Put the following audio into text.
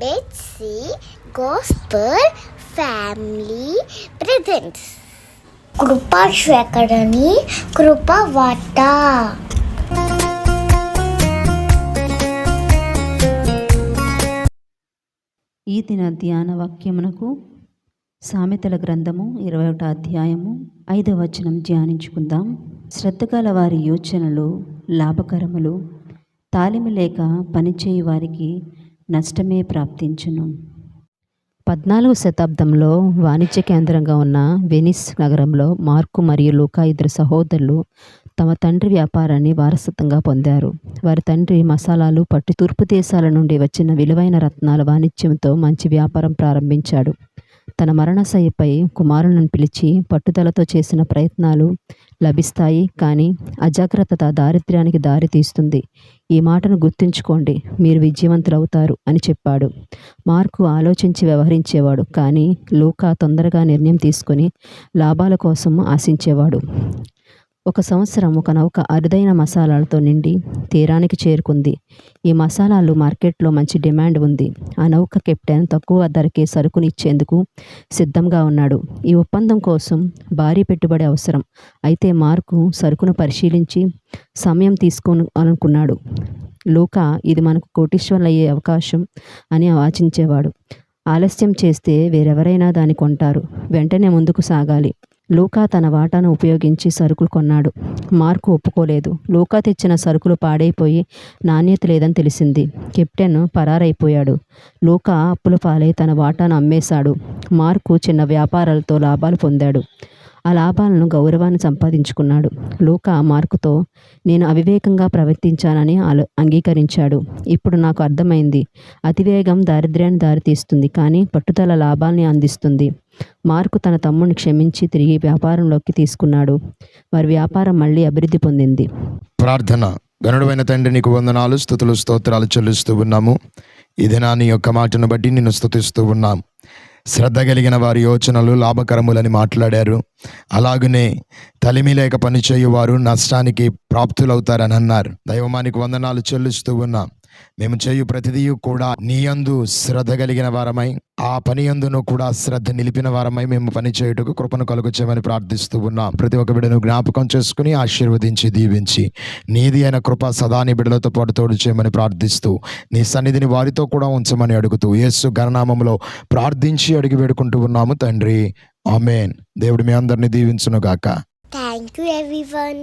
Betsy గోస్పర్ family presents కృపా శేఖరణి కృప వాట ఈ దిన ధ్యాన వాక్యమునకు సామెతల గ్రంథము ఇరవై ఒకటి అధ్యాయము ఐదవ వచనం ధ్యానించుకుందాం. శ్రద్ధ గల వారి యోచనలు లాభకరములు తాలిమి లేక పనిచేయి వారికి నష్టమే ప్రాప్తించును. పద్నాలుగు శతాబ్దంలో వాణిజ్య కేంద్రంగా ఉన్న వెనిస్ నగరంలో మార్కు మరియు లూకా ఇద్దరు సహోదరులు తమ తండ్రి వ్యాపారాన్ని వారసత్వంగా పొందారు. వారి తండ్రి మసాలాలు పట్టు తూర్పు దేశాల నుండి వచ్చిన విలువైన రత్నాల వాణిజ్యంతో మంచి వ్యాపారం ప్రారంభించాడు. తన మరణశయ్యపై కుమారులను పిలిచి పట్టుదలతో చేసిన ప్రయత్నాలు లభిస్తాయి కానీ అజాగ్రత్తత దారిద్ర్యానికి దారితీస్తుంది. ఈ మాటను గుర్తుంచుకోండి. మీరు విజయవంతులవుతారు అని చెప్పాడు. మార్కు ఆలోచించి వ్యవహరించేవాడు. కానీ లూకా తొందరగా నిర్ణయం తీసుకొని లాభాల కోసం ఆశించేవాడు. ఒక సంవత్సరం ఒక నౌక అరుదైన మసాలాలతో నిండి తీరానికి చేరుకుంది. ఈ మసాలాలు మార్కెట్లో మంచి డిమాండ్ ఉంది. ఆ నౌక కెప్టెన్ తక్కువ ధరకే సరుకుని ఇచ్చేందుకు సిద్ధంగా ఉన్నాడు. ఈ ఒప్పందం కోసం భారీ పెట్టుబడి అవసరం. అయితే మార్కు సరుకును పరిశీలించి సమయం తీసుకొని అనుకున్నాడు లూకా ఇది మనకు కోటీశ్వరులు అయ్యే అవకాశం అని ఆచించేవాడు. ఆలస్యం చేస్తే వేరెవరైనా దాన్ని కొంటారు. వెంటనే ముందుకు సాగాలి. లూకా తన వాటాను ఉపయోగించి సరుకులు కొన్నాడు. మార్కు ఒప్పుకోలేదు. లూకా తెచ్చిన సరుకులు పాడైపోయి నాణ్యత లేదని తెలిసింది. కెప్టెన్ పరారైపోయాడు. లూకా అప్పుల పాలై తన వాటాను అమ్మేశాడు. మార్కు చిన్న వ్యాపారాలతో లాభాలు పొందాడు. ఆ లాభాలను గౌరవాన్ని సంపాదించుకున్నాడు. లూకా మార్కుతో నేను అవివేకంగా ప్రవర్తించానని ఆలో అంగీకరించాడు. ఇప్పుడు నాకు అర్థమైంది. అతివేగం దారిద్ర్యాన్ని దారితీస్తుంది కానీ పట్టుదల లాభాల్ని అందిస్తుంది. మార్కు తన తమ్ముడిని క్షమించి తిరిగి వ్యాపారంలోకి తీసుకున్నాడు. వారి వ్యాపారం మళ్ళీ అభివృద్ధి పొందింది. ప్రార్థన. గనుడమైన తండ్రి నీకు వందనాలు స్థుతులు స్తోత్రాలు చెల్లిస్తూ ఉన్నాము. ఈ దినాన్ని యొక్క మాటను బట్టి నిన్ను స్థుతిస్తూ ఉన్నాం. శ్రద్ధ కలిగిన వారి యోచనలు లాభకరములని మాట్లాడారు. అలాగనే తలిమి లేక పనిచేయువారు నష్టానికి ప్రాప్తులవుతారని అన్నారు. దైవమానికి వందనాలు చెల్లిస్తూ ఉన్నాం. మేము చేయు ప్రతిదీ కూడా నీ యందు శ్రద్ధ కలిగిన వారమై ఆ పని యందును కూడా శ్రద్ధ నిలిపిన వారమై మేము పని చేయుటకు కృపను కలుగుచ్చామని ప్రార్థిస్తూ ఉన్నాం. ప్రతి ఒక్క బిడ్డను జ్ఞాపకం చేసుకుని ఆశీర్వదించి దీవించి నీది అయిన కృప సదా నీ బిడ్డలతో పాటు తోడు చేయమని ప్రార్థిస్తూ నీ సన్నిధిని వారితో కూడా ఉంచమని అడుగుతూ యేసు గణనామంలో ప్రార్థించి అడిగి వేడుకుంటూ ఉన్నాము తండ్రి. ఆమెన్. దేవుడు మీ అందరిని దీవించునుగాక. Thank you everyone